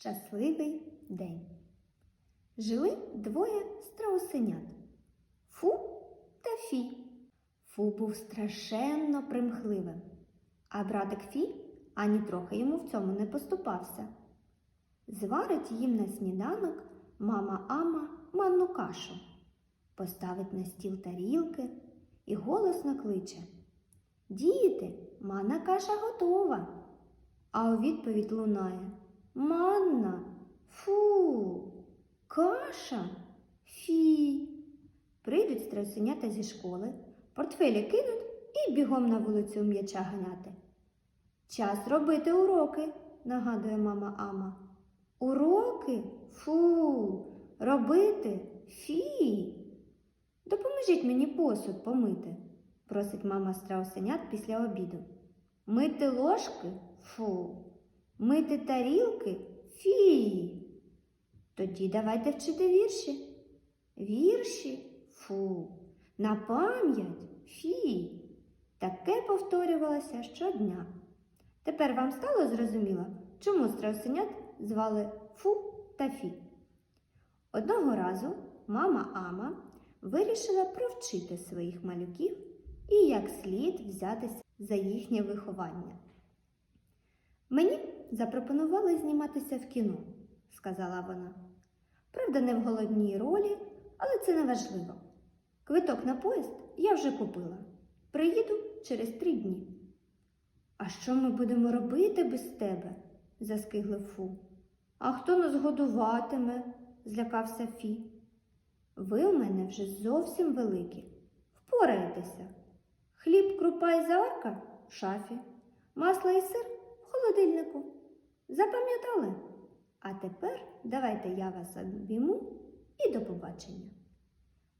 Щасливий день. Жили двоє страусенят Фу та Фі. Фу був страшенно примхливим, а братик Фі ані трохи йому в цьому не поступався. Зварить їм на сніданок мама Ама манну кашу, поставить на стіл тарілки і голосно кличе Діти, манна каша готова. А у відповідь лунає Манна, фу, каша, фі. Прийдуть страусенята зі школи, портфелі кинуть і бігом на вулицю м'яча ганяти. Час робити уроки, нагадує мама Ама. Уроки? Фу, робити фі. Допоможіть мені посуд помити, просить мама страусенят після обіду. Мити ложки? Фу. Мити тарілки? Фі. Тоді давайте вчити вірші. Вірші? Фу. На пам'ять? Фі. Таке повторювалося щодня. Тепер вам стало зрозуміло, чому страусенят звали Фу та Фі. Одного разу мама Ама вирішила провчити своїх малюків і як слід взятися за їхнє виховання. Мені запропонували зніматися в кіно, сказала вона. Правда, не в головній ролі, але це не важливо. Квиток на поїзд я вже купила. Приїду через три дні. А що ми будемо робити без тебе? заскиглив Фу. А хто нас годуватиме? злякався Фі. Ви у мене вже зовсім великі. Впораєтеся. Хліб, крупа і заварка в шафі, масло і сир холодильнику. Запам'ятали? А тепер давайте я вас обійму і до побачення.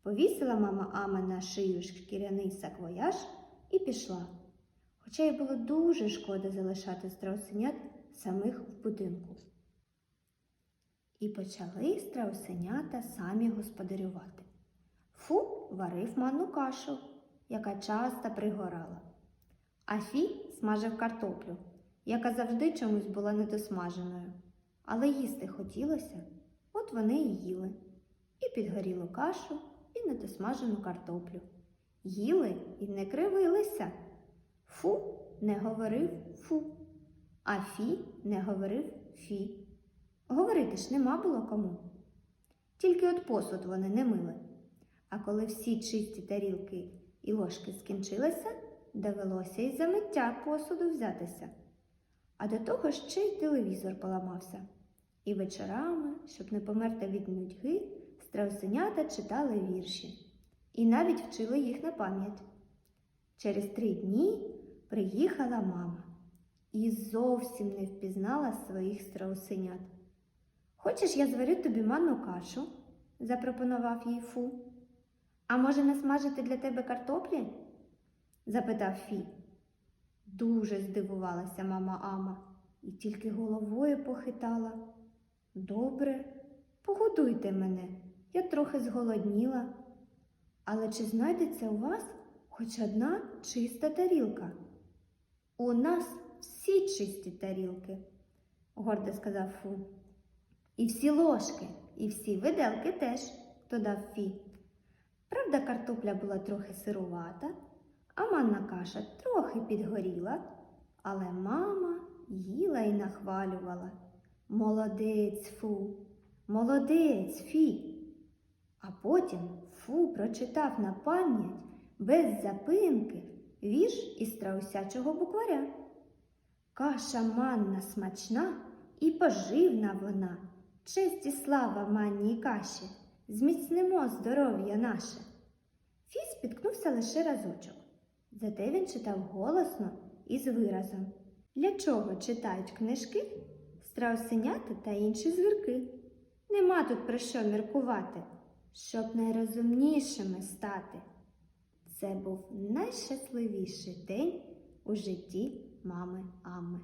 Повісила мама Ама на шию шкіряний саквояж і пішла. Хоча й було дуже шкода залишати страусенят самих в будинку. І почали страусенята самі господарювати. Фу варив манну кашу, яка часто пригорала. А Фі смажив картоплю, яка завжди чомусь була недосмаженою. Але їсти хотілося, от вони і їли. І підгорілу кашу, і недосмажену картоплю. Їли і не кривилися. Фу не говорив фу, а Фі не говорив фі. Говорити ж нема було кому. Тільки от посуд вони не мили. А коли всі чисті тарілки і ложки скінчилися, довелося й за миття посуду взятися. А до того ще й телевізор поламався. І вечорами, щоб не померти від нудьги, страусенята читали вірші і навіть вчили їх на пам'ять. Через три дні приїхала мама і зовсім не впізнала своїх страусенят. Хочеш, я зварю тобі манну кашу? запропонував їй Фу. А може насмажити для тебе картоплі? запитав Фі. Дуже здивувалася мама Ама і тільки головою похитала. Добре, погодуйте мене, я трохи зголодніла. Але чи знайдеться у вас хоч одна чиста тарілка? У нас всі чисті тарілки, гордо сказав Фу. І всі ложки, і всі виделки теж, додав Фі. Правда, картопля була трохи сирувата, а манна каша трохи підгоріла, але мама їла і нахвалювала. Молодець фу, молодець фі. А потім фу прочитав на пам'ять без запинки вірш із страусячого букваря. Каша манна смачна і поживна вона. Честь і слава манній каші, зміцнимо здоров'я наше. Фі спіткнувся лише разочок. Зате він читав голосно і з виразом. Для чого читають книжки? Страусенята та інші звірки. Нема тут про що міркувати, щоб найрозумнішими стати. Це був найщасливіший день у житті мами Ами.